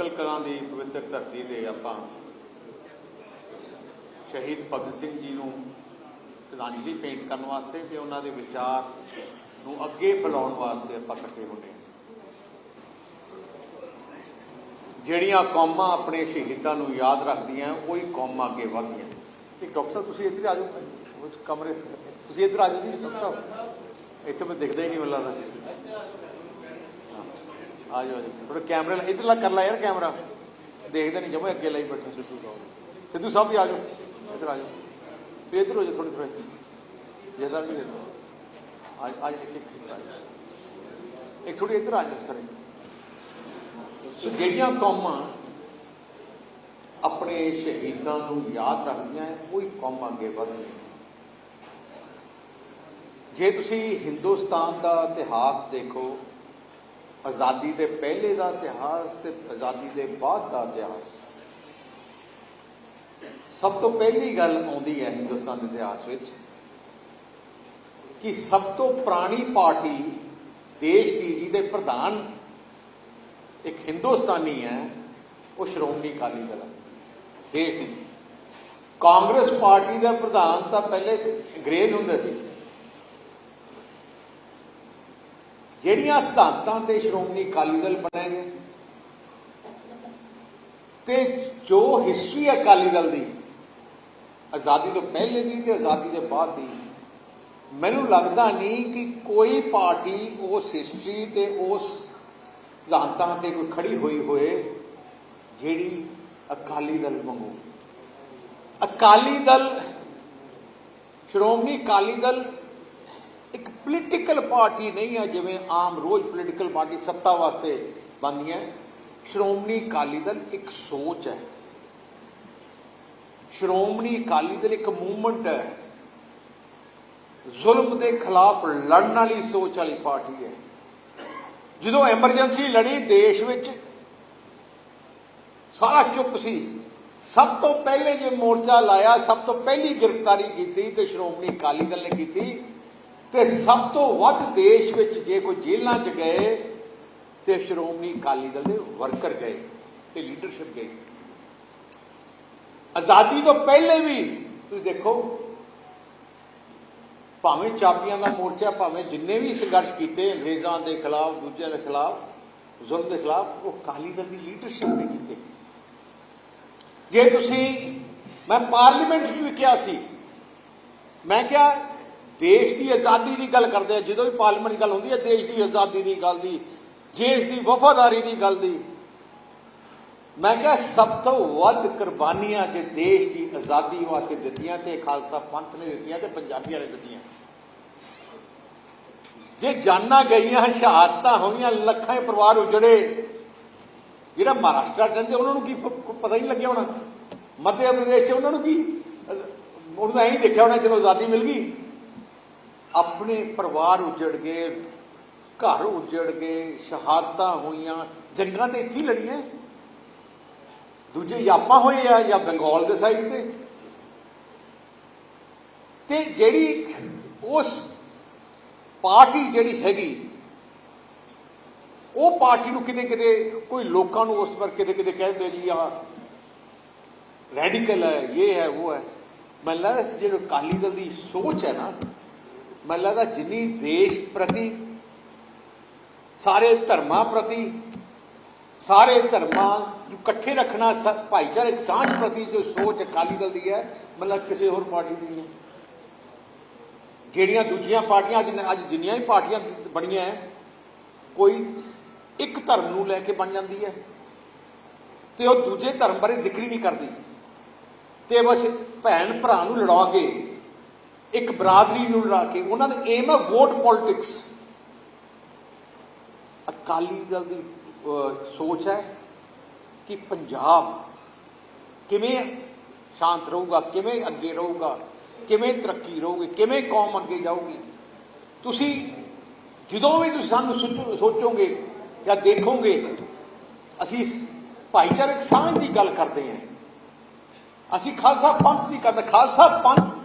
ਨਕਲ ਕਲਾਂ ਦੀ ਪਵਿੱਤਰ ਧਰਤੀ ਤੇ ਆਪਾਂ ਸ਼ਹੀਦ ਭਗਤ ਸਿੰਘ ਜੀ ਨੂੰ ਸ਼ਰਧਾਂਜਲੀ ਭੇਂਟ ਕਰਨ ਵਾਸਤੇ ਤੇ ਉਹਨਾਂ ਦੇ ਵਿਚਾਰ ਨੂੰ ਅੱਗੇ ਫੈਲਾਉਣ ਵਾਸਤੇ ਆਪਾਂ ਇਕੱਠੇ ਹੋਏ ਹਾਂ। ਜਿਹੜੀਆਂ ਕੌਮਾਂ ਆਪਣੇ ਸ਼ਹੀਦਾਂ ਨੂੰ ਯਾਦ ਰੱਖਦੀਆਂ, ਉਹੀ ਕੌਮਾਂ ਅੱਗੇ ਵਧਦੀਆਂ। ਇੱਕ ਡਾਕਟਰ ਸਾਹਿਬ, ਤੁਸੀਂ ਇੱਧਰ ਆ ਜਾਓ। ਉਹ ਕਮਰੇ ਤੁਸੀਂ ਇੱਧਰ ਆ ਜਾਓ ਜੀ, ਡਾਕਟਰ ਸਾਹਿਬ। ਇੱਥੇ ਮੈਂ ਦਿਖਦਾ ਹੀ ਨਹੀਂ ਮੈਨੂੰ ਤੁਸੀਂ ਆ ਜਾਓ ਜੀ ਥੋੜਾ ਕੈਮਰੇ ਲਾ- ਇੱਧਰ ਲਾ ਕਰ ਲੈ ਯਾਰ ਕੈਮਰਾ ਦੇਖਦੇ ਨਹੀਂ ਜਮੇ ਅੱਗੇ ਲਈ ਬੈਠੇ ਸਿੱਧੂ ਸਾਹਿਬ। ਸਿੱਧੂ ਸਾਹਿਬ ਵੀ ਆ ਜਾਓ ਇੱਧਰ ਆ ਜਾਓ ਫਿਰ ਇੱਧਰ ਹੋ ਜਾਓ ਥੋੜੀ ਥੋੜੀ ਜਿਹਦਾ ਨਹੀਂ ਦੇਖੋ। ਅੱਜ ਅੱਜ ਇੱਥੇ ਇੱਧਰ ਆ ਜਾਓ ਇੱਕ ਥੋੜੀ ਇੱਧਰ ਆ ਜਾਓ ਸਰ ਸੋ ਜਿਹੜੀਆਂ ਕੌਮਾਂ ਆਪਣੇ ਸ਼ਹੀਦਾਂ ਨੂੰ ਯਾਦ ਰੱਖਦੀਆਂ ਹੈ ਉਹੀ ਕੌਮਾਂ ਅੱਗੇ ਵਧਦੀਆਂ ਜੇ ਤੁਸੀਂ ਹਿੰਦੁਸਤਾਨ ਦਾ ਇਤਿਹਾਸ ਦੇਖੋ ਆਜ਼ਾਦੀ ਦੇ ਪਹਿਲੇ ਦਾ ਇਤਿਹਾਸ ਤੇ ਆਜ਼ਾਦੀ ਦੇ ਬਾਅਦ ਦਾ ਇਤਿਹਾਸ। ਸਭ ਤੋਂ ਪਹਿਲੀ ਗੱਲ ਆਉਂਦੀ ਹੈ ਹਿੰਦੁਸਤਾਨ ਦੇ ਇਤਿਹਾਸ ਵਿੱਚ ਕਿ ਸਭ ਤੋਂ ਪੁਰਾਣੀ ਪਾਰਟੀ ਦੇਸ਼ ਦੀ, ਜਿਹਦੇ ਪ੍ਰਧਾਨ ਇੱਕ ਹਿੰਦੁਸਤਾਨੀ ਹੈ, ਉਹ ਸ਼੍ਰੋਮਣੀ ਅਕਾਲੀ ਦਲ ਹੈ। ਦੇਸ਼ ਦੀ। ਕਾਂਗਰਸ ਪਾਰਟੀ ਦਾ ਪ੍ਰਧਾਨ ਤਾਂ ਪਹਿਲੇ ਅੰਗਰੇਜ਼ ਹੁੰਦੇ ਸੀ। ਜਿਹੜੀਆਂ ਸਿਧਾਂਤਾਂ ਤੇ ਸ਼੍ਰੋਮਣੀ ਅਕਾਲੀ ਦਲ ਬਣਿਆ ਗਿਆ ਤੇ ਜੋ ਹਿਸਟਰੀ ਅਕਾਲੀ ਦਲ ਦੀ, ਆਜ਼ਾਦੀ ਤੋਂ ਪਹਿਲੇ ਦੀ ਤੇ ਆਜ਼ਾਦੀ ਦੇ ਬਾਅਦ ਦੀ, ਮੈਨੂੰ ਲੱਗਦਾ ਨਹੀਂ ਕਿ ਕੋਈ ਪਾਰਟੀ ਉਸ ਹਿਸਟਰੀ ਤੇ ਉਸ ਸਿਧਾਂਤਾਂ ਤੇ ਕੋਈ ਖੜੀ ਹੋਈ ਹੋਏ ਜਿਹੜੀ ਅਕਾਲੀ ਦਲ ਵਾਂਗੂ। ਅਕਾਲੀ ਦਲ, ਸ਼੍ਰੋਮਣੀ ਅਕਾਲੀ ਦਲ ਪੋਲੀਟੀਕਲ ਪਾਰਟੀ ਨਹੀਂ ਹੈ ਜਿਵੇਂ ਆਮ ਰੋਜ਼ ਪੋਲੀਟੀਕਲ ਪਾਰਟੀ ਸੱਤਾ ਵਾਸਤੇ ਬਣਦੀਆਂ ਸ਼੍ਰੋਮਣੀ ਅਕਾਲੀ ਦਲ ਇੱਕ ਸੋਚ ਹੈ। ਸ਼੍ਰੋਮਣੀ ਅਕਾਲੀ ਦਲ ਇੱਕ ਮੂਵਮੈਂਟ ਹੈ। ਜ਼ੁਲਮ ਦੇ ਖਿਲਾਫ ਲੜਨ ਵਾਲੀ ਸੋਚ ਵਾਲੀ ਪਾਰਟੀ ਹੈ। ਜਦੋਂ ਐਮਰਜੈਂਸੀ ਲੜੀ, ਦੇਸ਼ ਵਿੱਚ ਸਾਰਾ ਚੁੱਪ ਸੀ। ਸਭ ਤੋਂ ਪਹਿਲੇ ਜੇ ਮੋਰਚਾ ਲਾਇਆ, ਸਭ ਤੋਂ ਪਹਿਲੀ ਗ੍ਰਿਫਤਾਰੀ ਕੀਤੀ ਤੇ ਸ਼੍ਰੋਮਣੀ ਅਕਾਲੀ ਦਲ ਨੇ ਕੀਤੀ। ਤੇ ਸਭ ਤੋਂ ਵੱਧ ਦੇਸ਼ ਵਿੱਚ ਜੇ ਕੋਈ ਜੇਲ੍ਹਾਂ 'ਚ ਗਏ ਤੇ ਸ਼੍ਰੋਮਣੀ ਅਕਾਲੀ ਦਲ ਦੇ ਵਰਕਰ ਗਏ ਤੇ ਲੀਡਰਸ਼ਿਪ ਗਈ ਆਜ਼ਾਦੀ ਤੋਂ ਪਹਿਲੇ ਵੀ ਤੁਸੀਂ ਦੇਖੋ, ਭਾਵੇਂ ਚਾਬੀਆਂ ਦਾ ਮੋਰਚਾ, ਭਾਵੇਂ ਜਿੰਨੇ ਵੀ ਸੰਘਰਸ਼ ਕੀਤੇ ਅੰਗਰੇਜ਼ਾਂ ਦੇ ਖਿਲਾਫ, ਦੂਜਿਆਂ ਦੇ ਖਿਲਾਫ ਜ਼ੁਲਮ ਦੇ ਖਿਲਾਫ, ਉਹ ਅਕਾਲੀ ਦਲ ਦੀ ਲੀਡਰਸ਼ਿਪ ਨੇ ਕੀਤੇ। ਜੇ ਤੁਸੀਂ, ਮੈਂ ਪਾਰਲੀਮੈਂਟ 'ਚ ਵੀ ਕਿਹਾ ਸੀ, ਮੈਂ ਕਿਹਾ ਦੇਸ਼ ਦੀ ਆਜ਼ਾਦੀ ਦੀ ਗੱਲ ਕਰਦੇ ਆ, ਜਦੋਂ ਵੀ ਪਾਰਲੀਮੈਂਟ ਗੱਲ ਹੁੰਦੀ ਹੈ ਦੇਸ਼ ਦੀ ਆਜ਼ਾਦੀ ਦੀ ਗੱਲ ਦੀ, ਦੇਸ਼ ਦੀ ਵਫਾਦਾਰੀ ਦੀ ਗੱਲ ਦੀ। ਮੈਂ ਕਿਹਾ ਸਭ ਤੋਂ ਵੱਧ ਕੁਰਬਾਨੀਆਂ ਜੇ ਦੇਸ਼ ਦੀ ਆਜ਼ਾਦੀ ਵਾਸਤੇ ਦਿੱਤੀਆਂ ਤੇ ਖਾਲਸਾ ਪੰਥ ਨੇ ਦਿੱਤੀਆਂ ਤੇ ਪੰਜਾਬੀਆਂ ਨੇ ਦਿੱਤੀਆਂ। ਜੇ ਜਾਨਾਂ ਗਈਆਂ, ਸ਼ਹਾਦਤਾਂ ਹੋਈਆਂ, ਲੱਖਾਂ ਹੀ ਪਰਿਵਾਰ ਉਜੜੇ, ਜਿਹੜਾ ਮਹਾਰਾਸ਼ਟਰ ਰਹਿੰਦੇ, ਉਹਨਾਂ ਨੂੰ ਕੀ ਪਤਾ ਹੀ ਨਹੀਂ ਲੱਗਿਆ ਹੋਣਾ? ਮੱਧ ਪ੍ਰਦੇਸ਼ 'ਚ ਉਹਨਾਂ ਨੂੰ ਕੀ? ਉਹਨਾਂ ਦਾ ਐਂ ਹੀ ਦੇਖਿਆ ਹੋਣਾ ਜਦੋਂ ਆਜ਼ਾਦੀ ਮਿਲ ਗਈ। ਆਪਣੇ ਪਰਿਵਾਰ ਉਜੜ ਗਏ, ਘਰ ਉਜੜ ਗਏ, ਸ਼ਹਾਦਤਾਂ ਹੋਈਆਂ, ਜੰਗਾਂ ਤੇ ਇੱਥੇ ਲੜੀਆਂ। ਦੂਜੇ ਯਾਪਾ ਹੋਏ ਆ ਜਾਂ ਬੰਗਾਲ ਦੇ ਸਾਈਡ ਤੇ। ਤੇ ਜਿਹੜੀ ਉਸ ਪਾਰਟੀ ਜਿਹੜੀ ਹੈਗੀ, ਉਹ ਪਾਰਟੀ ਨੂੰ ਕਿਤੇ ਕਿਤੇ ਕੋਈ ਲੋਕਾਂ ਨੂੰ ਉਸ ਪਰ ਕਿਤੇ ਕਿਤੇ ਕਹਿੰਦੇ ਜੀ ਆ ਰੈਡੀਕਲ ਹੈ, ਇਹ ਹੈ, ਉਹ ਹੈ। ਮੈਨੂੰ ਲੱਗਦਾ ਜਿਹੜਾ ਅਕਾਲੀ ਦਲ ਦੀ ਸੋਚ ਹੈ ਨਾ ਮੈਨੂੰ ਲੱਗਦਾ ਜਿੰਨੀ ਦੇਸ਼ ਪ੍ਰਤੀ ਸਾਰੇ ਧਰਮਾਂ ਪ੍ਰਤੀ ਸਾਰੇ ਧਰਮਾਂ ਨੂੰ ਇਕੱਠੇ ਰੱਖਣਾ ਸ- ਭਾਈਚਾਰਕ ਸਾਂਝ ਪ੍ਰਤੀ ਜੋ ਸੋਚ ਅਕਾਲੀ ਦਲ ਦੀ ਹੈ ਮਤਲਬ ਕਿਸੇ ਹੋਰ ਪਾਰਟੀ ਦੀ ਨਹੀਂ। ਹੈ ਜਿਹੜੀਆਂ ਦੂਜੀਆਂ ਪਾਰਟੀਆਂ ਅੱਜ ਅੱਜ ਜਿੰਨੀਆਂ ਵੀ ਪਾਰਟੀਆਂ ਬਣੀਆਂ ਹੈ, ਕੋਈ ਇੱਕ ਧਰਮ ਨੂੰ ਲੈ ਕੇ ਬਣ ਜਾਂਦੀ ਹੈ ਤੇ ਉਹ ਦੂਜੇ ਧਰਮ ਬਾਰੇ ਜ਼ਿਕਰ ਹੀ ਨਹੀਂ ਕਰਦੀ। ਤੇ ਬਸ ਭੈਣ ਭਰਾ ਨੂੰ ਲੜਾ ਕੇ ਇੱਕ ਬਰਾਦਰੀ ਨੂੰ ਲਾ ਕੇ ਉਹਨਾਂ ਦਾ ਏਮ ਹੈ ਵੋਟ ਪੋਲਿਟਿਕਸ ਅਕਾਲੀ ਦਲ ਦੀ ਸੋਚ ਹੈ ਕਿ ਪੰਜਾਬ ਕਿਵੇਂ ਸ਼ਾਂਤ ਰਹੂਗਾ, ਕਿਵੇਂ ਅੱਗੇ ਰਹੂਗਾ, ਕਿਵੇਂ ਤਰੱਕੀ ਰਹੂਗੀ, ਕਿਵੇਂ ਕੌਮ ਅੱਗੇ ਜਾਊਗੀ। ਤੁਸੀਂ ਜਦੋਂ ਵੀ ਤੁਸੀਂ ਸਾਨੂੰ ਸੋਚੋ- ਸੋਚੋਗੇ ਜਾਂ ਦੇਖੋਗੇ, ਅਸੀਂ ਭਾਈਚਾਰਕ ਸਾਂਝ ਦੀ ਗੱਲ ਕਰਦੇ ਹਾਂ। ਅਸੀਂ ਖਾਲਸਾ ਪੰਥ ਦੀ ਕਰਦੇ ਖਾਲਸਾ ਪੰਥ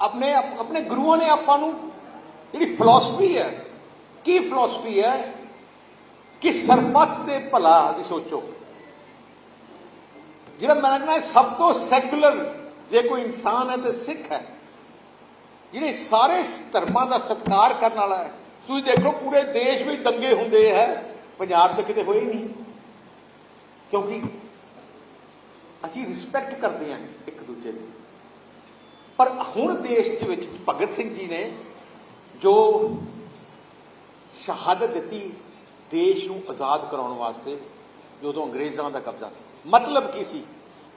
ਆਪਣੇ ਆਪਣੇ ਗੁਰੂਆਂ ਨੇ ਆਪਾਂ ਨੂੰ ਜਿਹੜੀ ਫਿਲਾਸਫੀ ਹੈ, ਕੀ ਫਿਲਾਸਫੀ ਹੈ? ਕਿ ਸਰਬੱਤ ਦੇ ਭਲਾ ਦੀ ਸੋਚੋ। ਜਿਹੜਾ ਮੈਂ ਕਹਿੰਦਾ ਸਭ ਤੋਂ ਸੈਕੂਲਰ ਜੇ ਕੋਈ ਇਨਸਾਨ ਹੈ ਤੇ ਸਿੱਖ ਹੈ, ਜਿਹੜੇ ਸਾਰੇ ਧਰਮਾਂ ਦਾ ਸਤਿਕਾਰ ਕਰਨ ਵਾਲਾ ਹੈ, ਤੁਸੀਂ ਦੇਖੋ ਪੂਰੇ ਦੇਸ਼ ਵਿੱਚ ਦੰਗੇ ਹੁੰਦੇ ਹੈ, ਪੰਜਾਬ 'ਚ ਕਿਤੇ ਹੋਏ ਹੀ ਨਹੀਂ। ਕਿਉਂਕਿ ਅਸੀਂ ਰਿਸਪੈਕਟ ਕਰਦੇ ਹਾਂ ਇੱਕ ਦੂਜੇ ਨੂੰ। ਪਰ ਹੁਣ ਦੇਸ਼ ਦੇ ਵਿੱਚ ਭਗਤ ਸਿੰਘ ਜੀ ਨੇ ਜੋ ਸ਼ਹਾਦਤ ਦਿੱਤੀ ਦੇਸ਼ ਨੂੰ ਆਜ਼ਾਦ ਕਰਾਉਣ ਵਾਸਤੇ, ਜਦੋਂ ਅੰਗਰੇਜ਼ਾਂ ਦਾ ਕਬਜ਼ਾ ਸੀ। ਮਤਲਬ ਕੀ ਸੀ?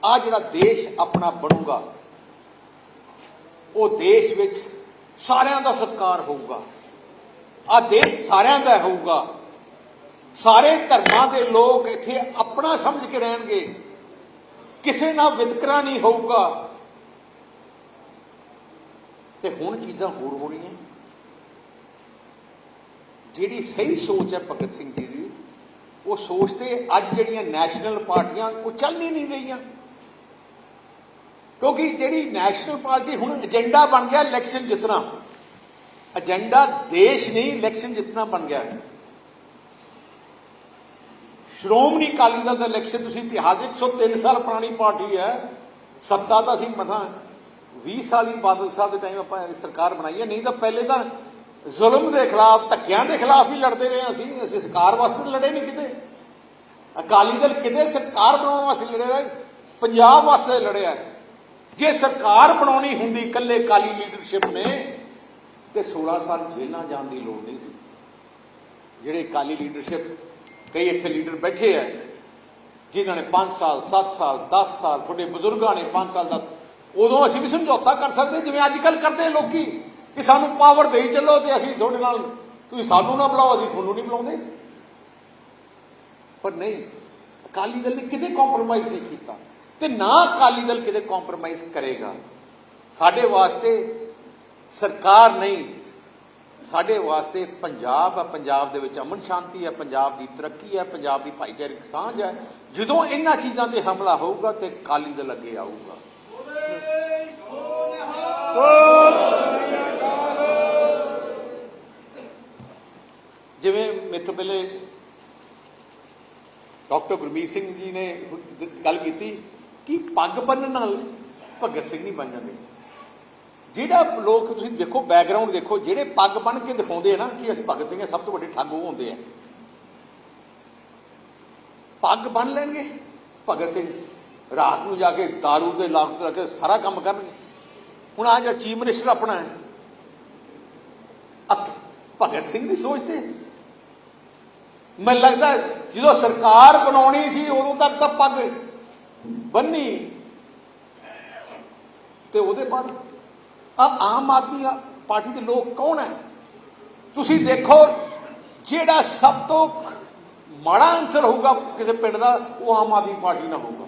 ਆ ਜਿਹੜਾ ਦੇਸ਼ ਆਪਣਾ ਬਣੂਗਾ, ਉਹ ਦੇਸ਼ ਵਿੱਚ ਸਾਰਿਆਂ ਦਾ ਸਤਿਕਾਰ ਹੋਊਗਾ। ਆ ਦੇਸ਼ ਸਾਰਿਆਂ ਦਾ ਹੋਊਗਾ। ਸਾਰੇ ਧਰਮਾਂ ਦੇ ਲੋਕ ਇੱਥੇ ਆਪਣਾ ਸਮਝ ਕੇ ਰਹਿਣਗੇ। ਕਿਸੇ ਨਾਲ ਵਿਤਕਰਾ ਨਹੀਂ ਹੋਊਗਾ। ਤੇ ਹੁਣ ਚੀਜ਼ਾਂ ਹੋਰ ਹੋ ਰਹੀਆਂ। ਜਿਹੜੀ ਸਹੀ ਸੋਚ ਹੈ ਭਗਤ ਸਿੰਘ ਜੀ ਦੀ, ਉਹ ਸੋਚ ਤੇ ਅੱਜ ਜਿਹੜੀਆਂ ਨੈਸ਼ਨਲ ਪਾਰਟੀਆਂ ਉਹ ਚੱਲ ਹੀ ਨਹੀਂ ਰਹੀਆਂ। ਕਿਉਂਕਿ ਜਿਹੜੀ ਨੈਸ਼ਨਲ ਪਾਰਟੀ ਹੁਣ ਏਜੰਡਾ ਬਣ ਗਿਆ ਇਲੈਕਸ਼ਨ ਜਿੱਤਣਾ। ਏਜੰਡਾ ਦੇਸ਼ ਨਹੀਂ, ਇਲੈਕਸ਼ਨ ਜਿੱਤਣਾ ਬਣ ਗਿਆ। ਸ਼੍ਰੋਮਣੀ ਅਕਾਲੀ ਦਲ ਦਾ ਇਲੈਕਸ਼ਨ ਤੁਸੀਂ ਇਤਿਹਾਸ ਦੇ 103 ਸਾਲ ਪੁਰਾਣੀ ਪਾਰਟੀ ਹੈ। ਸੱਤਾ ਤਾਂ ਸੀ ਮਥਾਂ 20 ਸਾਲ ਹੀ ਬਾਦਲ ਸਾਹਿਬ ਦੇ ਟਾਈਮ ਆਪਾਂ ਸਰਕਾਰ ਬਣਾਈ ਹੈ, ਨਹੀਂ ਤਾਂ ਪਹਿਲੇ ਤਾਂ ਜ਼ੁਲਮ ਦੇ ਖਿਲਾਫ, ਧੱਕਿਆਂ ਦੇ ਖਿਲਾਫ ਹੀ ਲੜਦੇ ਰਹੇ ਅਸੀਂ ਅਸੀਂ ਸਰਕਾਰ ਵਾਸਤੇ ਤਾਂ ਲੜੇ ਨਹੀਂ ਕਿਤੇ। ਅਕਾਲੀ ਦਲ ਕਿਤੇ ਸਰਕਾਰ ਬਣਾਉਣ ਵਾਸਤੇ ਲੜੇ ਰਹੇ ਪੰਜਾਬ ਵਾਸਤੇ ਲੜਿਆ ਜੇ ਸਰਕਾਰ ਬਣਾਉਣੀ ਹੁੰਦੀ, ਇਕੱਲੇ ਅਕਾਲੀ ਲੀਡਰਸ਼ਿਪ ਨੇ, ਤੇ 16 ਸਾਲ ਜੇਲ੍ਹਾਂ ਜਾਣ ਦੀ ਲੋੜ ਨਹੀਂ ਸੀ। ਜਿਹੜੇ ਅਕਾਲੀ ਲੀਡਰਸ਼ਿਪ ਕਈ ਇੱਥੇ ਲੀਡਰ ਬੈਠੇ ਆ, ਜਿਨ੍ਹਾਂ ਨੇ 5 ਸਾਲ 7 ਸਾਲ 10 ਸਾਲ, ਤੁਹਾਡੇ ਬਜ਼ੁਰਗਾਂ ਨੇ 5 ਸਾਲ ਦਾ ਉਦੋਂ ਅਸੀਂ ਵੀ ਸਮਝੌਤਾ ਕਰ ਸਕਦੇ, ਜਿਵੇਂ ਅੱਜ ਕੱਲ ਕਰਦੇ ਲੋਕੀ, ਕਿ ਸਾਨੂੰ ਪਾਵਰ ਦੇਈ ਚੱਲੋ ਤੇ ਅਸੀਂ ਤੁਹਾਡੇ ਨਾਲ, ਤੁਸੀਂ ਸਾਨੂੰ ਨਾ ਬੁਲਾਓ, ਅਸੀਂ ਤੁਹਾਨੂੰ ਨਹੀਂ ਬੁਲਾਉਂਦੇ। ਪਰ ਨਹੀਂ, ਅਕਾਲੀ ਦਲ ਨੇ ਕਿਤੇ ਕੰਪਰੋਮਾਈਜ਼ ਨਹੀਂ ਕੀਤਾ। ਤੇ ਨਾ ਅਕਾਲੀ ਦਲ ਕਿਤੇ ਕੰਪਰੋਮਾਈਜ਼ ਕਰੇਗਾ। ਸਾਡੇ ਵਾਸਤੇ ਸਰਕਾਰ ਨਹੀਂ, ਸਾਡੇ ਵਾਸਤੇ ਪੰਜਾਬ ਹੈ ਪੰਜਾਬ ਦੇ ਵਿੱਚ ਅਮਨ ਸ਼ਾਂਤੀ ਹੈ ਪੰਜਾਬ ਦੀ ਤਰੱਕੀ ਹੈ ਪੰਜਾਬ ਦੀ ਭਾਈਚਾਰਕ ਸਾਂਝ ਹੈ ਜਦੋਂ ਇਹਨਾਂ ਚੀਜ਼ਾਂ ਤੇ ਹਮਲਾ ਹੋਊਗਾ ਤੇ ਅਕਾਲੀ ਦਲ ਅੱਗੇ ਆਊਗਾ। ਜਿਵੇਂ ਮੇਥੋਂ ਪਹਿਲੇ ਡਾਕਟਰ ਗੁਰਮੀਤ ਸਿੰਘ ਜੀ ਨੇ ਗੱਲ ਕੀਤੀ ਕਿ ਪੱਗ ਬੰਨਣ ਨਾਲ ਭਗਤ ਸਿੰਘ ਨਹੀਂ ਬਣ ਜਾਂਦੇ। ਜਿਹੜਾ ਲੋਕ ਤੁਸੀਂ ਦੇਖੋ ਬੈਕਗ੍ਰਾਉਂਡ ਦੇਖੋ, ਜਿਹੜੇ ਪੱਗ ਬੰਨ ਕੇ ਦਿਖਾਉਂਦੇ ਆ ਨਾ ਕਿ ਅਸੀਂ ਭਗਤ ਸਿੰਘ ਆ ਸਭ ਤੋਂ ਵੱਡੇ ਠੱਗ ਉਹ ਹੁੰਦੇ ਆ। ਪੱਗ ਬੰਨ ਲੈਣਗੇ ਭਗਤ ਸਿੰਘ। ਰਾਤ ਨੂੰ ਜਾ ਕੇ दारू ਦੇ ਲਾਗਤ ਲਾ ਕੇ ਸਾਰਾ ਕੰਮ ਕਰਨਗੇ। ਹੁਣ ਆ ਜਿਹੜਾ ਚੀਫ ਮਿਨਿਸਟਰ ਆਪਣਾ ਹੈ। ਅਕ- ਭਗਤ ਸਿੰਘ ਦੀ ਸੋਚ ਤੇ ਮੈਨੂੰ ਲੱਗਦਾ ਜਦੋਂ ਸਰਕਾਰ ਬਣਾਉਣੀ ਸੀ, ਉਦੋਂ ਤੱਕ ਤਾਂ ਪੱਗ ਬੰਨੀ। ਤੇ ਉਹਦੇ ਬਾਅਦ ਆ ਆਮ ਆਦਮੀ ਪਾਰਟੀ ਦੇ ਲੋਕ ਕੌਣ ਹੈ? ਤੁਸੀਂ ਦੇਖੋ, ਜਿਹੜਾ ਸਭ ਤੋਂ ਮਾੜਾ ਆਨਸਰ ਹੋਊਗਾ ਕਿਸੇ ਪਿੰਡ ਦਾ, ਉਹ ਆਮ ਆਦਮੀ ਪਾਰਟੀ ਨਾਲ ਹੋਊਗਾ।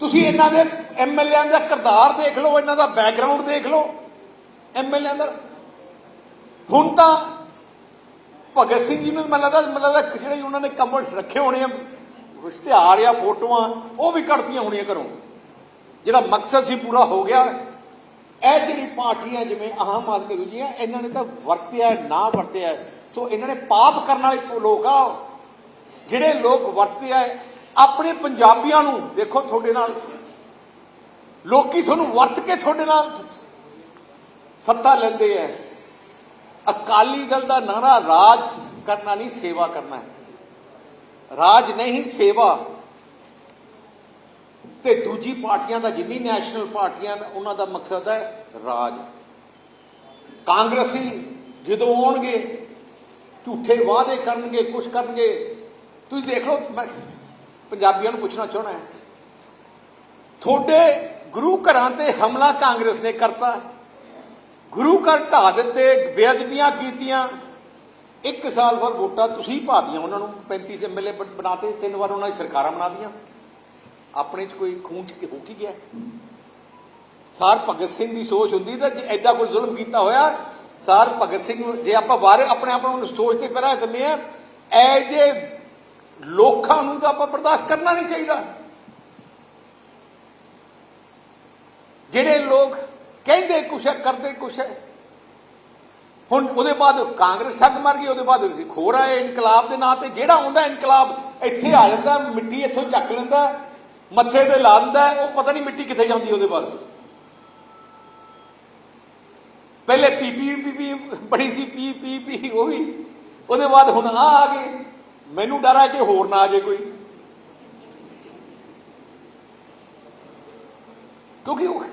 ਤੁਸੀਂ ਇਹਨਾਂ ਦੇ ਐਮਐਲਏਆਂ ਦਾ ਕਿਰਦਾਰ ਦੇਖ ਲਓ, ਇਹਨਾਂ ਦਾ ਬੈਕਗ੍ਰਾਉਂਡ ਦੇਖ ਲਓ। ਐਮਐਲਏ ਦਾ ਹੁਣ ਤਾਂ ਭਗਤ ਸਿੰਘ ਜੀ ਨੂੰ ਮੈਨੂੰ ਲੱਗਦਾ ਮੈਨੂੰ ਲੱਗਦਾ ਜਿਹੜੇ ਉਹਨਾਂ ਨੇ ਕਮਲ ਰੱਖੇ ਹੋਣੇ ਆ ਇਸ਼ਤਿਹਾਰ ਜਾਂ ਫੋਟੋਆਂ, ਉਹ ਵੀ ਕੱਢਦੀਆਂ ਹੋਣੀਆਂ ਘਰੋਂ। ਜਿਹੜਾ ਮਕਸਦ ਸੀ ਪੂਰਾ ਹੋ ਗਿਆ। ਇਹ ਜਿਹੜੀ ਪਾਰਟੀਆਂ ਜਿਵੇਂ ਆਮ ਆਦਮੀ ਦੂਜੀਆਂ, ਇਹਨਾਂ ਨੇ ਤਾਂ ਵਰਤਿਆ ਨਾ ਵਰਤਿਆ ਸੋ ਇਹਨਾਂ ਨੇ ਪਾਪ ਕਰਨ ਵਾਲੇ ਲੋਕ ਆ। ਜਿਹੜੇ ਲੋਕ ਵਰਤਿਆ ਆਪਣੇ ਪੰਜਾਬੀਆਂ ਨੂੰ, ਦੇਖੋ ਤੁਹਾਡੇ ਨਾਲ, ਲੋਕੀ ਤੁਹਾਨੂੰ ਵਰਤ ਕੇ ਤੁਹਾਡੇ ਨਾਲ ਸੱਤਾ ਲੈਂਦੇ ਆ ਅਕਾਲੀ ਦਲ ਦਾ ਨਾਰਾ ਰਾਜ ਕਰਨਾ ਨਹੀਂ, ਸੇਵਾ ਕਰਨਾ ਹੈ ਰਾਜ ਨਹੀਂ, ਸੇਵਾ। ਤੇ ਦੂਜੀ ਪਾਰਟੀਆਂ ਦਾ, ਜਿੰਨੀ ਨੈਸ਼ਨਲ ਪਾਰਟੀਆਂ ਉਹਨਾਂ ਦਾ ਮਕਸਦ ਹੈ ਰਾਜ। ਕਾਂਗਰਸੀ ਜਦੋਂ ਆਉਣਗੇ, ਝੂਠੇ ਵਾਅਦੇ ਕਰਨਗੇ ਕੁਝ ਕਰਨਗੇ, ਤੁਸੀਂ ਦੇਖ ਲਓ, ਮੈਂ ਪੰਜਾਬੀਆਂ ਨੂੰ ਪੁੱਛਣਾ ਚਾਹਣਾ ਹੈ। ਤੁਹਾਡੇ ਗੁਰੂ ਘਰਾਂ ਤੇ ਹਮਲਾ ਕਾਂਗਰਸ ਨੇ ਕਰਤਾ ਗੁਰੂ ਘਰ ਢਾ ਦਿੱਤੇ, ਬੇਅਦਬੀਆਂ ਕੀਤੀਆਂ। ਇੱਕ ਸਾਲ ਬਾਅਦ ਵੋਟਾਂ ਤੁਸੀਂ ਪਾਤੀਆਂ ਉਹਨਾਂ ਨੂੰ 35 ਐਮਐਲਏ ਬਣਾਤੇ, ਤਿੰਨ ਵਾਰ ਉਹਨਾਂ ਦੀ ਸਰਕਾਰਾਂ ਬਣਾਤੀਆਂ ਆਪਣੇ ਚ ਕੋਈ ਖੂਨ ਚ ਹੋ ਕੀ ਗਿਆ? ਸਾਰ ਭਗਤ ਸਿੰਘ ਦੀ ਸੋਚ ਹੁੰਦੀ ਤਾਂ ਜੇ ਐਡਾ ਕੋਈ ਜ਼ੁਲਮ ਕੀਤਾ ਹੋਇਆ, ਸਾਰ ਭਗਤ ਸਿੰਘ ਜੇ ਆਪਾਂ ਬਾਰੇ ਆਪਣੇ ਆਪ ਨੂੰ ਸੋਚ ਤੇ ਪਹਿਰਾ ਦਿੰਦੇ ਆ ਐ ਜੇ ਲੋਕਾਂ ਨੂੰ ਤਾਂ ਆਪਾਂ ਬਰਦਾਸ਼ਤ ਕਰਨਾ ਨਹੀਂ ਚਾਹੀਦਾ। ਜਿਹੜੇ ਲੋਕ ਕਹਿੰਦੇ ਕੁਛ ਹੈ, ਕਰਦੇ ਕੁਛ ਹੈ। ਹੁਣ ਉਹਦੇ ਬਾਅਦ ਕਾਂਗਰਸ ਠੱਗ ਮਰ ਗਈ, ਉਹਦੇ ਬਾਅਦ ਇੱਕ ਹੋਰ ਆਏ ਇਨਕਲਾਬ ਦੇ ਨਾਂ ਤੇ, ਜਿਹੜਾ ਆਉਂਦਾ ਇਨਕਲਾਬ ਇੱਥੇ ਆ ਜਾਂਦਾ, ਮਿੱਟੀ ਇੱਥੋਂ ਚੱਕ ਲੈਂਦਾ, ਮੱਥੇ ਤੇ ਲਾ ਦਿੰਦਾ, ਉਹ ਪਤਾ ਨਹੀਂ ਮਿੱਟੀ ਕਿੱਥੇ ਜਾਂਦੀ ਉਹਦੇ ਬਾਅਦ। ਪਹਿਲੇ ਪੀ ਪੀ ਪੀ ਪੀ ਬੜੀ ਸੀ, ਪੀ ਪੀ ਪੀ, ਉਹ ਵੀ। ਉਹਦੇ ਬਾਅਦ ਹੁਣ ਆ ਆ ਗਏ। ਮੈਨੂੰ ਡਰ ਹੈ ਕਿ ਹੋਰ ਨਾ ਆ ਜੇ ਕੋਈ। ਕਿਉਂਕਿ ਉਹ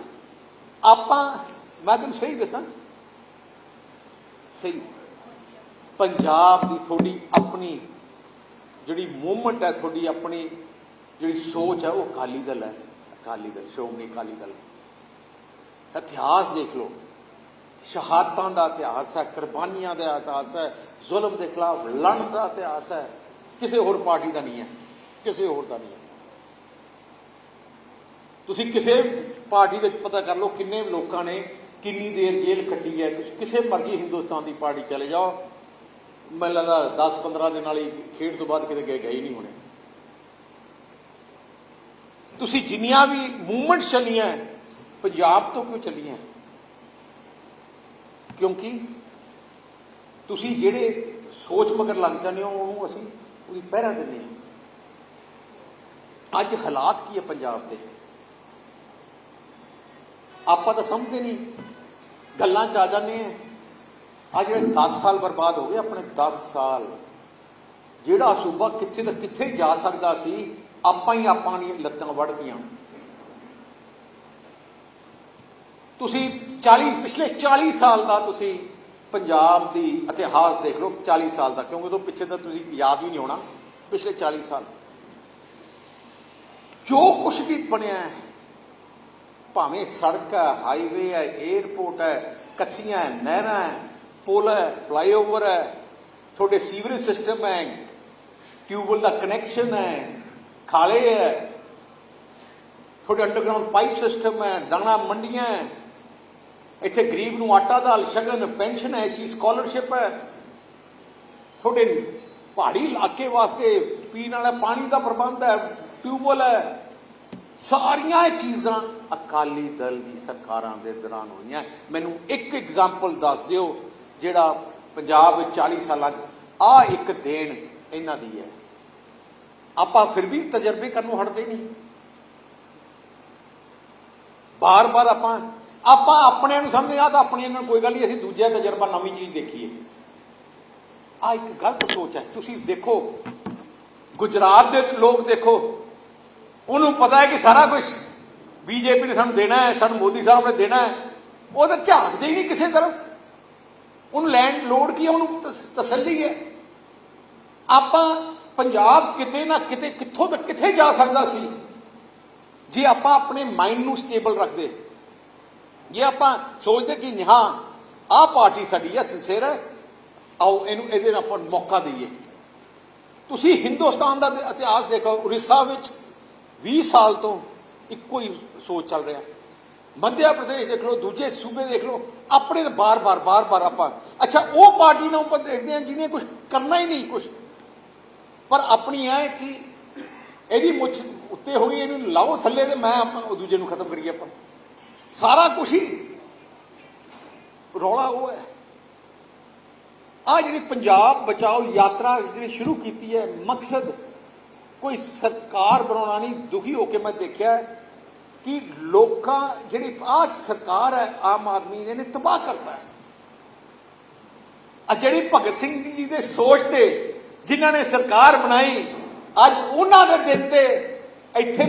ਆਪਾਂ ਮੈਂ ਤੁਹਾਨੂੰ ਸਹੀ ਦੱਸਾਂ। ਸਹੀ। ਪੰਜਾਬ ਦੀ ਤੁਹਾਡੀ ਆਪਣੀ ਜਿਹੜੀ ਮੂਵਮੈਂਟ ਹੈ, ਤੁਹਾਡੀ ਆਪਣੀ ਜਿਹੜੀ ਸੋਚ ਹੈ, ਉਹ ਅਕਾਲੀ ਦਲ ਹੈ। ਅਕਾਲੀ ਦਲ, ਸ਼੍ਰੋਮਣੀ ਅਕਾਲੀ ਦਲ। ਇਤਿਹਾਸ ਦੇਖ ਲਓ। ਸ਼ਹਾਦਤਾਂ ਦਾ ਇਤਿਹਾਸ ਹੈ, ਕੁਰਬਾਨੀਆਂ ਦਾ ਇਤਿਹਾਸ ਹੈ, ਜ਼ੁਲਮ ਦੇ ਖਿਲਾਫ ਲੜਨ ਦਾ ਇਤਿਹਾਸ ਹੈ। ਕਿਸੇ ਹੋਰ ਪਾਰਟੀ ਦਾ ਨਹੀਂ ਹੈ। ਕਿਸੇ ਹੋਰ ਦਾ ਨਹੀਂ ਹੈ। ਤੁਸੀਂ ਕਿਸੇ ਪਾਰਟੀ ਦੇ ਪਤਾ ਕਰ ਲਓ ਕਿੰਨੇ ਲੋਕਾਂ ਨੇ ਕਿੰਨੀ ਦੇਰ ਜੇਲ੍ਹ ਕੱਟੀ ਹੈ। ਤੁਸੀਂ ਕਿਸੇ ਮਰਜ਼ੀ ਹਿੰਦੁਸਤਾਨ ਦੀ ਪਾਰਟੀ ਚਲੇ ਜਾਓ। ਮੈਨੂੰ ਲੱਗਦਾ 10 15 ਦਿਨ ਵਾਲੀ ਖੇਡ ਤੋਂ ਬਾਅਦ ਕਿਤੇ ਗਏ ਗਏ ਨਹੀਂ ਹੋਣੇ। ਤੁਸੀਂ ਜਿੰਨੀਆਂ ਵੀ ਮੂਵਮੈਂਟ ਚੱਲੀਆਂ ਪੰਜਾਬ ਤੋਂ ਕਿਉਂ ਚੱਲੀਆਂ ਕਿਉਂਕਿ ਤੁਸੀਂ ਜਿਹੜੇ ਸੋਚ ਮਗਰ ਲੱਗ ਜਾਂਦੇ ਹੋ, ਉਹਨੂੰ ਅਸੀਂ ਉਹਦੀ ਪਹਿਰਾ ਦਿੰਦੇ ਹਾਂ ਅੱਜ ਹਾਲਾਤ ਕੀ ਹੈ ਪੰਜਾਬ ਦੇ? ਆਪਾਂ ਤਾਂ ਸਮਝਦੇ ਨਹੀਂ। ਗੱਲਾਂ ਚ ਆ ਜਾਂਦੇ ਆ। ਆ ਜਿਹੜੇ 10 ਸਾਲ ਬਰਬਾਦ ਹੋ ਗਏ ਆਪਣੇ 10 ਸਾਲ। ਜਿਹੜਾ ਸੂਬਾ ਕਿੱਥੇ ਦਾ ਕਿੱਥੇ ਜਾ ਸਕਦਾ ਸੀ, ਆਪਾਂ ਹੀ ਆਪਾਂ ਦੀਆਂ ਲੱਤਾਂ ਵੜਦੀਆਂ ਤੁਸੀਂ 40 ਪਿਛਲੇ 40 ਸਾਲ ਦਾ ਤੁਸੀਂ ਪੰਜਾਬ ਦੀ ਇਤਿਹਾਸ ਦੇਖ ਲਓ 40 ਸਾਲ ਦਾ, ਕਿਉਂਕਿ ਉਦੋਂ ਪਿੱਛੇ ਤਾਂ ਤੁਸੀਂ ਯਾਦ ਵੀ ਨਹੀਂ ਹੋਣਾ, ਪਿਛਲੇ 40 ਸਾਲ। ਜੋ ਕੁਝ ਵੀ ਬਣਿਆ ਹੈ, ਭਾਵੇਂ ਸੜਕ ਹੈ ਹਾਈਵੇ ਹੈ 에ਅਰਪੋਰਟ ਹੈ, ਕੱਸੀਆਂ ਹੈ, ਨਹਿਰਾਂ ਹੈ, ਪੁਲ ਹੈ ਫਲਾਈਓਵਰ ਹੈ, ਤੁਹਾਡੇ ਸੀਵਰੇਜ ਸਿਸਟਮ ਹੈ, ਟਿਊਬਵੈਲ ਦਾ ਕਨੈਕਸ਼ਨ ਹੈ, ਖਾਲੇ ਹੈ, ਤੁਹਾਡੇ ਅੰਡਰਗਰਾਉਂਡ ਪਾਈਪ ਸਿਸਟਮ ਹੈ, ਦਾਣਾ ਮੰਡੀਆਂ ਹੈ ਇੱਥੇ ਗਰੀਬ ਨੂੰ ਆਟਾ ਦਾਲ, ਸ਼ਗਨ, ਪੈਨਸ਼ਨ ਹੈ ਚੀਜ਼ ਸਕਾਲਰਸ਼ਿਪ ਹੈ। ਤੁਹਾਡੇ ਪਹਾੜੀ ਇਲਾਕੇ ਵਾਸਤੇ ਪੀਣ ਵਾਲਾ ਪਾਣੀ ਦਾ ਪ੍ਰਬੰਧ ਹੈ ਟਿਊਬਵੈਲ ਹੈ। ਸਾਰੀਆਂ ਇਹ ਚੀਜ਼ਾਂ ਅਕਾਲੀ ਦਲ ਦੀ ਸਰਕਾਰਾਂ ਦੇ ਦੌਰਾਨ ਹੋਈਆਂ। ਮੈਨੂੰ ਇੱਕ ਐਗਜ਼ਾਮਪਲ ਦੱਸ ਦਿਓ, ਜਿਹੜਾ ਪੰਜਾਬ ਵਿੱਚ 40 ਸਾਲਾਂ 'ਚ ਆ ਇੱਕ ਦੇਣ ਇਹਨਾਂ ਦੀ ਹੈ। ਆਪਾਂ ਫਿਰ ਵੀ ਤਜਰਬੇ ਕਰਨ ਨੂੰ ਹਟਦੇ ਨਹੀਂ। ਬਾਰ-ਬਾਰ ਆਪਾਂ ਆਪਾਂ ਆਪਣਿਆਂ ਨੂੰ ਸਮਝਦੇ ਆ ਤਾਂ ਆਪਣਿਆਂ ਨੂੰ ਕੋਈ ਗੱਲ ਨਹੀਂ, ਅਸੀਂ ਦੂਜਾ ਤਜਰਬਾ ਨਵੀਂ ਚੀਜ਼ ਦੇਖੀਏ। ਆ ਇੱਕ ਗਲਤ ਸੋਚ ਹੈ। ਤੁਸੀਂ ਦੇਖੋ, ਗੁਜਰਾਤ ਦੇ ਲੋਕ ਦੇਖੋ, ਉਹਨੂੰ ਪਤਾ ਹੈ ਕਿ ਸਾਰਾ ਕੁਝ ਬੀਜੇਪੀ ਨੇ ਸਾਨੂੰ ਦੇਣਾ ਹੈ, ਸਾਨੂੰ ਮੋਦੀ ਸਾਹਿਬ ਨੇ ਦੇਣਾ ਹੈ। ਉਹ ਤਾਂ ਝਾਕਦੇ ਹੀ ਨਹੀਂ ਕਿਸੇ ਤਰਫ ਉਹਨੂੰ ਲੈਂਡ ਲੋਡ ਕੀ ਹੈ? ਉਹਨੂੰ ਤਸ- ਤਸੱਲੀ ਹੈ। ਆਪਾਂ ਪੰਜਾਬ ਕਿਤੇ ਨਾ ਕਿਤੇ ਕਿੱਥੋਂ ਤੱਕ ਕਿੱਥੇ ਜਾ ਸਕਦਾ ਸੀ? ਜੇ ਆਪਾਂ ਆਪਣੇ ਮਾਈਂਡ ਨੂੰ ਸਟੇਬਲ ਰੱਖਦੇ ਜੇ ਆਪਾਂ ਸੋਚਦੇ ਕਿ ਹਾਂ ਆਹ ਪਾਰਟੀ ਸਾਡੀ ਹੈ ਸਿੰਸੇਰ ਹੈ, ਆਓ ਇਹਨੂੰ ਇਹਦੇ ਨਾਲ ਆਪਾਂ ਮੌਕਾ ਦਈਏ। ਤੁਸੀਂ ਹਿੰਦੁਸਤਾਨ ਦਾ ਇਤਿਹਾਸ ਦੇਖੋ, ਉੜੀਸਾ ਵਿੱਚ 20 ਸਾਲ ਤੋਂ ਇੱਕੋ ਹੀ ਸੋਚ ਚੱਲ ਰਿਹਾ। ਮੱਧਿਆ ਪ੍ਰਦੇਸ਼ ਦੇਖ ਲਓ, ਦੂਜੇ ਸੂਬੇ ਦੇਖ ਲਓ, ਆਪਣੇ ਤਾਂ ਬਾਰ-ਬਾਰ ਬਾਰ-ਬਾਰ ਆਪਾਂ, ਅੱਛਾ, ਉਹ ਪਾਰਟੀ ਨੂੰ ਆਪਾਂ ਦੇਖਦੇ ਹਾਂ ਜਿਹਨੇ ਕੁਝ ਕਰਨਾ ਹੀ ਨਹੀਂ ਕੁਝ ਪਰ ਆਪਣੀ ਹੈ ਕਿ ਇਹਦੀ ਮੁੱਛ ਉੱਤੇ ਹੋ ਗਈ ਇਹਨੂੰ ਲਾਓ ਥੱਲੇ ਤੇ ਮੈਂ ਆਪਾਂ ਉਹ ਦੂਜੇ ਨੂੰ ਖਤਮ ਕਰੀਏ ਆਪਾਂ। ਸਾਰਾ ਕੁਝ ਹੀ ਰੌਲਾ ਉਹ ਹੈ। ਆ ਜਿਹੜੀ ਪੰਜਾਬ ਬਚਾਓ ਯਾਤਰਾ ਜਿਹੜੀ ਸ਼ੁਰੂ ਕੀਤੀ ਹੈ, ਮਕਸਦ ਕੋਈ ਸਰਕਾਰ ਬਣਾਉਣਾ ਨਹੀਂ, ਦੁਖੀ ਹੋ ਕੇ ਮੈਂ ਦੇਖਿਆ ਕਿ ਲੋਕਾਂ ਜਿਹੜੀ ਆ ਸਰਕਾਰ ਹੈ, ਆਮ ਆਦਮੀ ਨੇ ਇਹਨੇ ਤਬਾਹ ਕਰਤਾ ਹੈ। ਆ ਜਿਹੜੀ ਭਗਤ ਸਿੰਘ ਜੀ ਦੇ ਸੋਚ ਤੇ ਜਿਨ੍ਹਾਂ ਨੇ ਸਰਕਾਰ ਬਣਾਈ, ਅੱਜ ਉਹਨਾਂ ਦੇ ਦਿਨ ਤੇ ਇੱਥੇ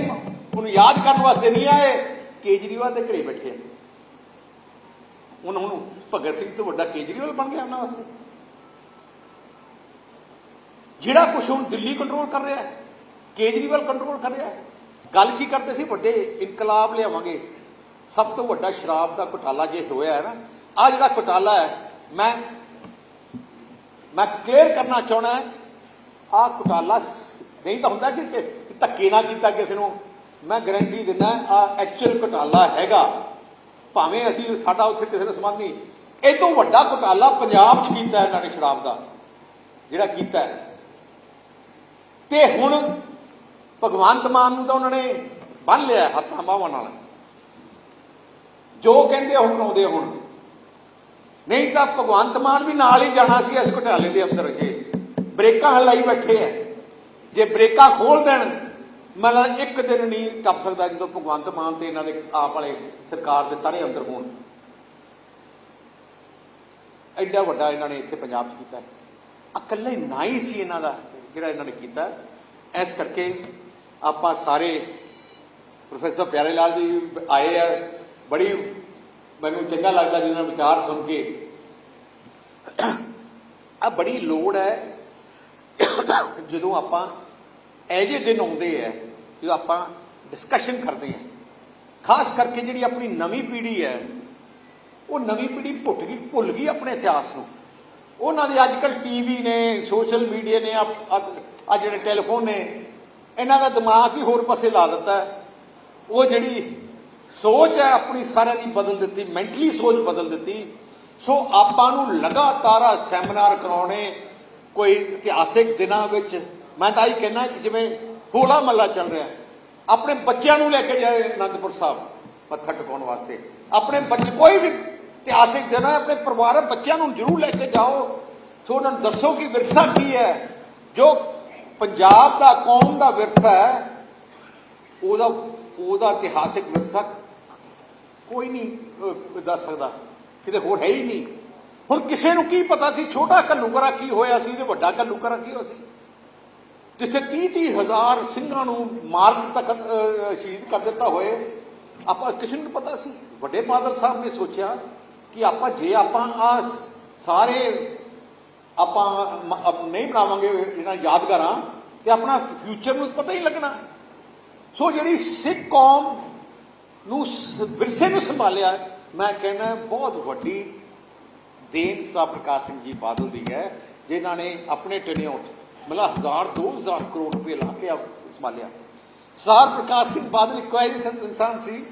ਉਹਨੂੰ ਯਾਦ ਕਰਨ ਵਾਸਤੇ ਨਹੀਂ ਆਏ। ਕੇਜਰੀਵਾਲ ਦੇ ਘਰੇ ਬੈਠੇ ਆ। ਉਹਨਾਂ ਨੂੰ ਭਗਤ ਸਿੰਘ ਤੋਂ ਵੱਡਾ ਕੇਜਰੀਵਾਲ ਬਣ ਗਿਆ ਉਹਨਾਂ ਵਾਸਤੇ। ਜਿਹੜਾ ਕੁਝ ਹੁਣ ਦਿੱਲੀ ਕੰਟਰੋਲ ਕਰ ਰਿਹਾ ਹੈ, ਕੇਜਰੀਵਾਲ ਕੰਟਰੋਲ ਕਰ ਰਿਹਾ ਹੈ। ਗੱਲ ਕੀ ਕਰਦੇ ਸੀ? ਵੱਡੇ ਇਨਕਲਾਬ ਲਿਆਵਾਂਗੇ। ਸਭ ਤੋਂ ਵੱਡਾ ਸ਼ਰਾਬ ਦਾ ਘੁਟਾਲਾ ਜੇ ਹੋਇਆ ਹੈ ਨਾ ਆ ਜਿਹੜਾ ਘੁਟਾਲਾ ਹੈ, ਮੈਂ ਮੈਂ ਕਲੀਅਰ ਕਰਨਾ ਚਾਹਣਾ ਹੈ ਆ ਘੁਟਾਲਾ ਨਹੀਂ ਤਾਂ ਹੁੰਦਾ ਕਿ ਕਿ ਧੱਕੇ ਨਾ ਕੀਤਾ ਕਿਸੇ ਨੂੰ। ਮੈਂ ਗਾਰੰਟੀ ਦਿੰਦਾ ਆ ਐਕਚੁਅਲ ਘੁਟਾਲਾ ਹੈਗਾ। ਭਾਵੇਂ ਅਸੀਂ ਸਾਡਾ ਉੱਥੇ ਕਿਸੇ ਨਾਲ ਸੰਬੰਧ ਨਹੀਂ। ਇਹ ਤੋਂ ਵੱਡਾ ਘੁਟਾਲਾ ਪੰਜਾਬ 'ਚ ਕੀਤਾ ਇਹਨਾਂ ਨੇ ਸ਼ਰਾਬ ਦਾ, ਜਿਹੜਾ ਕੀਤਾ ਤੇ ਹੁਣ ਭਗਵੰਤ ਮਾਨ ਨੂੰ ਤਾਂ ਉਹਨਾਂ ਨੇ ਬੰਨ ਲਿਆ ਹੱਥਾਂ ਬਾਹਾਂ ਨਾਲ। ਜੋ ਕਹਿੰਦੇ ਉਹ ਕਰਾਉਂਦੇ ਹੁਣ। ਨਹੀਂ ਤਾਂ ਭਗਵੰਤ ਮਾਨ ਵੀ ਨਾਲ ਹੀ ਜਾਣਾ ਸੀ ਇਸ ਘੁਟਾਲੇ ਦੇ ਅੰਦਰ ਜੇ ਬ੍ਰੇਕਾਂ ਹਲਾਈ ਬੈਠੇ ਐ ਜੇ ਬ੍ਰੇਕਾਂ ਖੋਲ ਦੇਣ ਮਤਲਬ ਇੱਕ ਦਿਨ ਨਹੀਂ ਟੱਪ ਸਕਦਾ ਜਦੋਂ ਭਗਵੰਤ ਮਾਨ ਤੇ ਇਹਨਾਂ ਦੇ ਆਪ ਵਾਲੇ ਸਰਕਾਰ ਦੇ ਸਾਰੇ ਅੰਦਰ ਹੋਣ। ਐਡਾ ਵੱਡਾ ਇਹਨਾਂ ਨੇ ਇੱਥੇ ਪੰਜਾਬ 'ਚ ਕੀਤਾ। ਇਕੱਲੇ ਨਾ ਹੀ ਸੀ ਇਹਨਾਂ ਦਾ ਜਿਹੜਾ ਇਹਨਾਂ ਨੇ ਕੀਤਾ। ਇਸ ਕਰਕੇ ਆਪਾਂ ਸਾਰੇ ਪ੍ਰੋਫੈਸਰ ਪਿਆਰੇ ਲਾਲ ਜੀ ਆਏ ਆ। ਬੜੀ ਮੈਨੂੰ ਚੰਗਾ ਲੱਗਦਾ ਜਿਹਨਾਂ ਦੇ ਵਿਚਾਰ ਸੁਣ ਕੇ। ਆ ਬੜੀ ਲੋੜ ਹੈ। ਜਦੋਂ ਆਪਾਂ ਇਹ ਜਿਹੇ ਦਿਨ ਆਉਂਦੇ ਆ ਜਦੋਂ ਆਪਾਂ ਡਿਸਕਸ਼ਨ ਕਰਦੇ ਹਾਂ। ਖਾਸ ਕਰਕੇ ਜਿਹੜੀ ਆਪਣੀ ਨਵੀਂ ਪੀੜ੍ਹੀ ਹੈ, ਉਹ ਨਵੀਂ ਪੀੜ੍ਹੀ ਭੁੱਟ ਗਈ, ਭੁੱਲ ਗਈ ਆਪਣੇ ਇਤਿਹਾਸ ਨੂੰ। ਉਹਨਾਂ ਦੇ ਅੱਜ ਕੱਲ ਟੀਵੀ ਨੇ, ਸੋਸ਼ਲ ਮੀਡੀਆ ਨੇ ਆ ਜਿਹੜੇ ਟੈਲੀਫੋਨ ਨੇ, ਇਹਨਾਂ ਦਾ ਦਿਮਾਗ ਹੀ ਹੋਰ ਪਾਸੇ ਲਾ ਦਿੱਤਾ ਉਹ ਜਿਹੜੀ ਸੋਚ ਹੈ, ਆਪਣੀ ਸਾਰਿਆਂ ਦੀ ਬਦਲ ਦਿੱਤੀ ਮੈਂਟਲੀ ਸੋਚ ਬਦਲ ਦਿੱਤੀ। ਸੋ ਆਪਾਂ ਨੂੰ ਲਗਾਤਾਰ ਸੈਮੀਨਾਰ ਕਰਾਉਣੇ, ਕੋਈ ਇਤਿਹਾਸਿਕ ਦਿਨਾਂ ਵਿੱਚ। ਮੈਂ ਤਾਂ ਇਹ ਕਹਿਣਾ ਕਿ ਜਿਵੇਂ ਹੋਲਾ ਮਹੱਲਾ ਚੱਲ ਰਿਹਾ ਆਪਣੇ ਬੱਚਿਆਂ ਨੂੰ ਲੈ ਕੇ ਜਾਏ ਅਨੰਦਪੁਰ ਸਾਹਿਬ, ਮੱਥਾ ਟਿਕਾਉਣ ਵਾਸਤੇ। ਆਪਣੇ ਬੱਚੇ, ਕੋਈ ਵੀ ਇਤਿਹਾਸਿਕ ਦਿਨ ਹੈ, ਆਪਣੇ ਪਰਿਵਾਰ ਬੱਚਿਆਂ ਨੂੰ ਜ਼ਰੂਰ ਲੈ ਕੇ ਜਾਓ। ਸੋ ਉਹਨਾਂ ਨੂੰ ਦੱਸੋ ਕਿ ਵਿਰਸਾ ਕੀ ਹੈ। ਜੋ ਪੰਜਾਬ ਦਾ, ਕੌਮ ਦਾ ਵਿਰਸਾ ਹੈ, ਉਹਦਾ ਉਹਦਾ ਇਤਿਹਾਸਿਕ ਵਿਰਸਾ ਕੋਈ ਨਹੀਂ ਦੱਸ ਸਕਦਾ। ਕਿਤੇ ਹੋਰ ਹੈ ਹੀ ਨਹੀਂ। ਹੁਣ ਕਿਸੇ ਨੂੰ ਕੀ ਪਤਾ ਸੀ, ਛੋਟਾ ਘੱਲੂਕਰਾ ਕੀ ਹੋਇਆ ਸੀ ਤੇ ਵੱਡਾ ਘੱਲੂਕਰਾ ਕੀ ਹੋਇਆ ਸੀ? ਜਿੱਥੇ 30 30 ਹਜ਼ਾਰ ਸਿੰਘਾਂ ਨੂੰ ਮਾਰ ਤੱਕ ਸ਼ਹੀਦ ਕਰ ਦਿੱਤਾ ਹੋਏ, ਆਪਾਂ ਕਿਸੇ ਨੂੰ ਪਤਾ ਸੀ। ਵੱਡੇ ਬਾਦਲ ਸਾਹਿਬ ਨੇ ਸੋਚਿਆ ਕਿ ਆਪਾਂ, ਜੇ ਆਪਾਂ ਆ ਸਾਰੇ ਆਪਾਂ ਨਹੀਂ ਬਣਾਵਾਂਗੇ ਇਹਨਾਂ ਯਾਦਗਾਰਾਂ, ਤੇ ਆਪਣਾ ਫਿਊਚਰ ਨੂੰ ਪਤਾ ਹੀ ਲੱਗਣਾ। ਸੋ ਜਿਹੜੀ ਸਿੱਖ ਕੌਮ ਨੂੰ ਵਿਰਸੇ ਨੂੰ ਸੰਭਾਲਿਆ, ਮੈਂ ਕਹਿੰਦਾ ਬਹੁਤ ਵੱਡੀ ਦੇਣ ਸਾ ਪ੍ਰਕਾਸ਼ ਸਿੰਘ ਜੀ ਬਾਦਲ ਦੀ ਹੈ, ਜਿਨ੍ਹਾਂ ਨੇ ਆਪਣੇ ਟੈਨਿਓਰ ਮਤਲਬ ਹਜ਼ਾਰ, ਦੋ ਹਜ਼ਾਰ ਕਰੋੜ ਰੁਪਏ ਲਾ ਕੇ ਆਪ ਸੰਭਾਲਿਆ। ਸਾਰ ਪ੍ਰਕਾਸ਼ ਸਿੰਘ ਬਾਦਲ ਇੱਕ ਐਸੇ ਸੰਤ ਇਨਸਾਨ ਸੀ,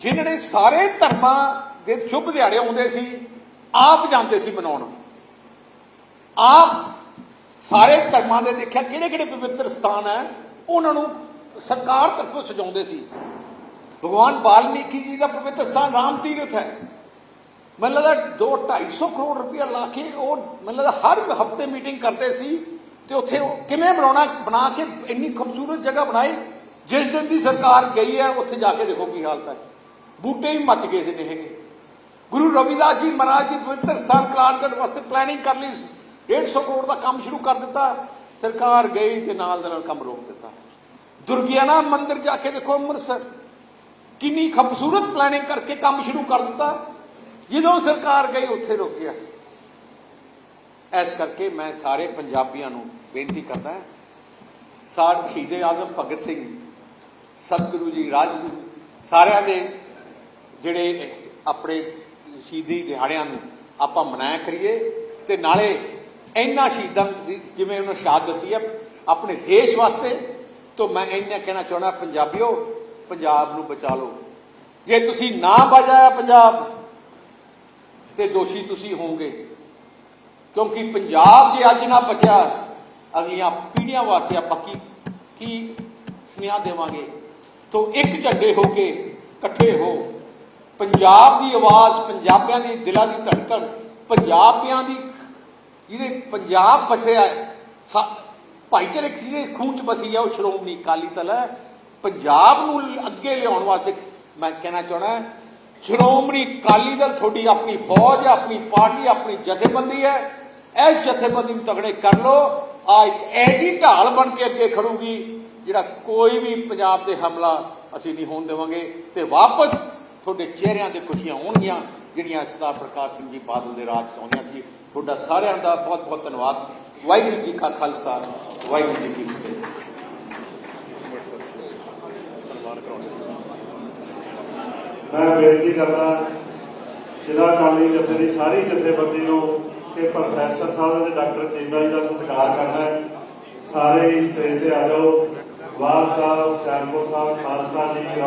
ਜਿਨ੍ਹਾਂ ਨੇ ਸਾਰੇ ਧਰਮਾਂ ਦੇ ਸ਼ੁਭ ਦਿਹਾੜੇ ਆਉਂਦੇ ਸੀ, ਆਪ ਜਾਂਦੇ ਸੀ ਮਨਾਉਣ। ਆਪ ਸਾਰੇ ਧਰਮਾਂ ਦੇ ਦੇਖਿਆ ਕਿਹੜੇ ਕਿਹੜੇ ਪਵਿੱਤਰ ਸਥਾਨ ਹੈ, ਉਹਨਾਂ ਨੂੰ ਸਰਕਾਰ ਤਰਫੋਂ ਸਜਾਉਂਦੇ ਸੀ। ਭਗਵਾਨ ਵਾਲਮੀਕੀ ਜੀ ਦਾ ਪਵਿੱਤਰ ਸਥਾਨ ਰਾਮ ਤੀਰਥ ਹੈ। ਮਤਲਬ ਲੱਗਦਾ 2 250 ਕਰੋੜ ਰੁਪਇਆ ਲਾ ਕੇ ਉਹ ਮਤਲਬ ਹਰ ਹਫ਼ਤੇ ਮੀਟਿੰਗ ਕਰਦੇ ਸੀ ਤੇ ਉੱਥੇ ਉਹ ਕਿਵੇਂ ਬਣਾਉਣਾ, ਬਣਾ ਕੇ ਇੰਨੀ ਖੂਬਸੂਰਤ ਜਗ੍ਹਾ ਬਣਾਈ, ਜਿਸ ਦਿਨ ਦੀ ਸਰਕਾਰ ਗਈ ਹੈ, ਉੱਥੇ ਜਾ ਕੇ ਦੇਖੋ ਕੀ ਹਾਲਤ ਹੈ। ਬੂਟੇ ਹੀ ਮੱਚ ਗਏ ਸੀ ਨੇਗੇ ਗੁਰੂ ਰਵਿਦਾਸ ਜੀ ਮਹਾਰਾਜ ਦੀ ਪਵਿੱਤਰ ਸਥਾਨ ਕਲਾਨਗੜ ਵਾਸਤੇ ਪਲੈਨਿੰਗ ਕਰ ਲਈ 150 ਕਰੋੜ ਦਾ ਕੰਮ ਸ਼ੁਰੂ ਕਰ ਦਿੱਤਾ। ਸਰਕਾਰ ਗਈ ਤੇ ਨਾਲ ਦੇ ਨਾਲ ਕੰਮ ਰੋਕ ਦਿੱਤਾ। ਦੁਰਗਿਆਨਾ ਮੰਦਿਰ ਜਾ ਕੇ ਦੇਖੋ ਅੰਮ੍ਰਿਤਸਰ। ਕਿੰਨੀ ਖੂਬਸੂਰਤ ਪਲੈਨਿੰਗ ਕਰਕੇ ਕੰਮ ਸ਼ੁਰੂ ਕਰ ਦਿੱਤਾ। ਜਦੋਂ ਸਰਕਾਰ ਗਈ, ਉੱਥੇ ਰੁਕ ਗਿਆ। ਇਸ ਕਰਕੇ ਮੈਂ ਸਾਰੇ ਪੰਜਾਬੀਆਂ ਨੂੰ ਬੇਨਤੀ ਕਰਦਾ ਸਾਡ ਸ਼ਹੀਦੇ ਆਜ਼ਮ ਭਗਤ ਸਿੰਘ, ਸਤਿਗੁਰੂ ਜੀ, ਰਾਜਗੁਰੂ, ਸਾਰਿਆਂ ਦੇ ਜਿਹੜੇ ਆਪਣੇ ਸ਼ਹੀਦੀ ਦਿਹਾੜਿਆਂ ਨੂੰ ਆਪਾਂ ਮਨਾਇਆ ਕਰੀਏ ਤੇ ਨਾਲੇ ਇੰਨਾ ਸ਼ਹੀਦਾਂ ਦੀ ਜਿਵੇਂ ਉਹਨਾਂ ਸ਼ਹਾਦਤ ਦਿੱਤੀ ਹੈ, ਆਪਣੇ ਦੇਸ਼ ਵਾਸਤੇ, ਤੋਂ ਮੈਂ ਇੰਨਾ ਕਹਿਣਾ ਚਾਹਣਾ ਪੰਜਾਬੀਓ, ਪੰਜਾਬ ਨੂੰ ਬਚਾ ਲਓ। ਜੇ ਤੁਸੀਂ ਨਾ ਬਚਾਇਆ ਪੰਜਾਬ, ਤੇ ਦੋਸ਼ੀ ਤੁਸੀਂ ਹੋਵੋਗੇ। ਕਿਉਂਕਿ ਪੰਜਾਬ ਜੇ ਅੱਜ ਨਾ ਬਚਿਆ, ਅਗਲੀਆਂ ਪੀੜ੍ਹੀਆਂ ਵਾਸਤੇ ਆਪਾਂ ਕੀ ਕੀ ਸੁਨੇਹਾ ਦੇਵਾਂਗੇ? ਤੋਂ ਇੱਕ ਝੰਡੇ ਹੋ ਕੇ ਇਕੱਠੇ ਹੋ। ਪੰਜਾਬ ਦੀ ਆਵਾਜ਼, ਪੰਜਾਬੀਆਂ ਦੀ ਦਿਲਾਂ ਦੀ ਧੜਕਣ, ਪੰਜਾਬੀਆਂ ਦੀ ਜਿਹਦੇ ਪੰਜਾਬ ਬਸਿਆ ਭਾਈਚਾਰਕ ਜਿਹਦੇ ਖੂਨ ਚ ਬਸੀ ਹੈ ਉਹ ਸ਼੍ਰੋਮਣੀ ਅਕਾਲੀ ਦਲ ਹੈ। ਪੰਜਾਬ ਨੂੰ ਅੱਗੇ ਲਿਆਉਣ ਵਾਸਤੇ ਮੈਂ ਕਹਿਣਾ ਚਾਹਣਾ ਸ਼੍ਰੋਮਣੀ ਅਕਾਲੀ ਦਲ ਤੁਹਾਡੀ ਆਪਣੀ ਫੌਜ ਹੈ, ਆਪਣੀ ਪਾਰਟੀ ਆਪਣੀ ਜਥੇਬੰਦੀ ਹੈ। ਇਸ ਜਥੇਬੰਦੀ ਨੂੰ ਤਗੜੇ ਕਰ ਲੋ ਆ ਇੱਕ ਐਜੀ ਢਾਲ ਬਣ ਕੇ ਅੱਗੇ ਖੜੂਗੀ, ਜਿਹੜਾ ਕੋਈ ਵੀ ਪੰਜਾਬ ਤੇ ਹਮਲਾ ਅਸੀਂ ਨਹੀਂ ਹੋਣ ਦੇਵਾਂਗੇ ਤੇ ਵਾਪਸ ਤੁਹਾਡੇ ਚਿਹਰਿਆਂ ਤੇ ਖੁਸ਼ੀਆਂ ਹੋਣਗੀਆਂ, ਜਿਹੜੀਆਂ ਸਰਦਾਰ ਪ੍ਰਕਾਸ਼ ਸਿੰਘ ਜੀ ਬਾਦਲ ਦੇ ਰਾਜ 'ਚ ਆਉਂਦੀਆਂ ਸੀ। ਤੁਹਾਡਾ ਸਾਰਿਆਂ ਦਾ ਬਹੁਤ ਬਹੁਤ ਧੰਨਵਾਦ। ਵਾਹਿਗੁਰੂ ਜੀ ਕਾ ਖਾਲਸਾ, ਵਾਹਿਗੁਰੂ ਜੀ ਕੀ ਫਤਿਹ। ਮੈਂ ਬੇਨਤੀ ਕਰਦਾ, ਜ਼ਿਲ੍ਹਾ ਅਕਾਲੀ ਜਥੇ ਦੀ ਸਾਰੀ ਜਥੇਬੰਦੀ ਨੂੰ ਕਿ ਪ੍ਰੋਫੈਸਰ ਸਾਹਿਬ ਅਤੇ ਡਾਕਟਰ ਚੀਮਾ ਜੀ ਦਾ ਸਤਿਕਾਰ ਕਰਨਾ ਹੈ। ਸਾਰੇ ਹੀ ਸਟੇਜ ਤੇ ਆ ਜਾਓ। ਵਾਰ ਸਾਹਿਬ ਸਿਆਲਪੁਰ ਸਾਹਿਬ, ਖਾਲਸਾ ਜੀ